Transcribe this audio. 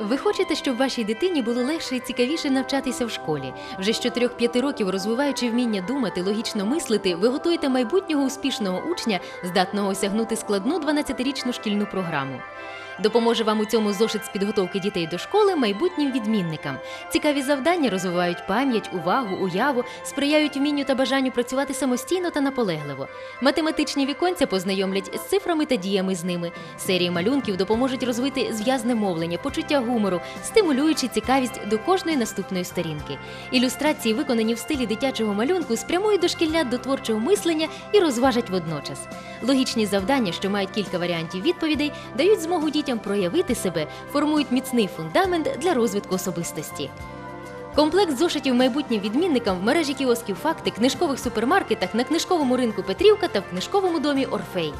Ви хочете, щоб вашій дитині було легше і цікавіше навчатися в школі. Вже з 4-5 років розвиваючи вміння думати, логічно мислити, ви готуєте майбутнього успішного учня, здатного осягнути складну 12-річну шкільну програму. Допоможе вам у цьому зошит з підготовки дітей до школи майбутнім відмінникам. Цікаві завдання розвивають пам'ять, увагу, уяву, сприяють вмінню та бажанню працювати самостійно та наполегливо. Математичні віконця познайомлять з цифрами та діями з ними. Серії малюнків допоможуть розвити зв'язне мовлення, почуття гумору, стимулюючи цікавість до кожної наступної сторінки. Ілюстрації, виконані в стилі дитячого малюнку, спрямують дошкільнят до творчого мислення і розважать водночас. Логічні завдання, що мають кілька варіантів відповідей, дають змогу дітям проявити себе, формують міцний фундамент для розвитку особистості. Комплект зошитів майбутнім відмінникам в мережі кіосків факти, книжкових супермаркетах на книжковому ринку Петрівка та в книжковому домі Орфей.